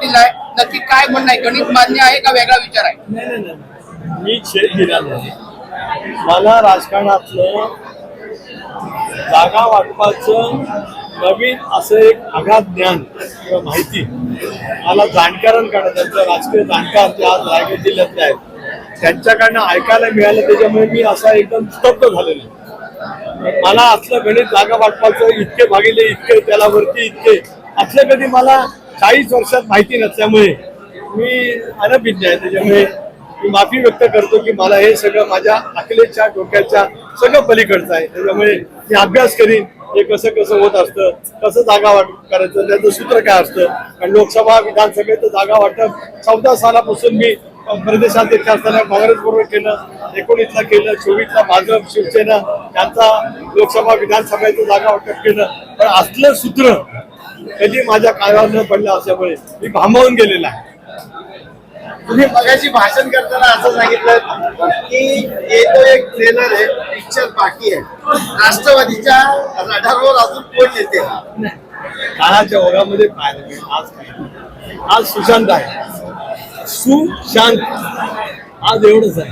दिला आहे. नक्की काय म्हणणं आहे? गणित मान्य आहे का वेगळा विचार आहे? नाही नाही नाही मी छेद दिला नाही. मला राजकारणातलं जागा वाटपाचं नवीन असं एक आघात ज्ञान किंवा माहिती मला जाणकारण करणं त्यांचं राजकीय जाणकार ते आज रायगड जिल्ह्यातले आहेत. त्यांच्याकडनं ऐकायला मिळालं त्याच्यामुळे मी असा एकदम स्तब्ध झालेलो आहे. मला असलं गणित जागा वाटपाचं इतके भागिले इतके त्याला वरती इतके. असलं कधी मला चाळीस वर्षात माहिती नसल्यामुळे मी अनभिज्ञ आहे. त्याच्यामुळे मी माफी व्यक्त करतो की मला हे सगळं माझ्या अकलेच्या डोक्याच्या सगळं पलीकडचं आहे. त्याच्यामुळे मी अभ्यास करीन हे कसं कसं होत असतं कसं जागा वाट करायचं त्याचं सूत्र काय असतं. कारण लोकसभा विधानसभेचं जागा वाटप चौदा सालापासून मी प्रदेशाध्यक्ष असताना काँग्रेस बरोबर केलं एकोणीसला केलं चोवीसला भाजप शिवसेना यांचा लोकसभा विधानसभेचं जागा वाटप केलं. पण असलं सूत्र कधी माझ्या काळावर न पडलं असल्यामुळे मी भांबावून गेलेला आहे. तुम्ही मगाशी भाषण करताना असं सांगितलं की येतो एक ट्रेलर आहे पिक्चर बाकी आहे. राष्ट्रवादीच्या रडारवर अजून कोण येते? काळाच्या ओघामध्ये मिळेल. आज काय आज सुशांत आहे. सुशांत. आज एवढंच आहे.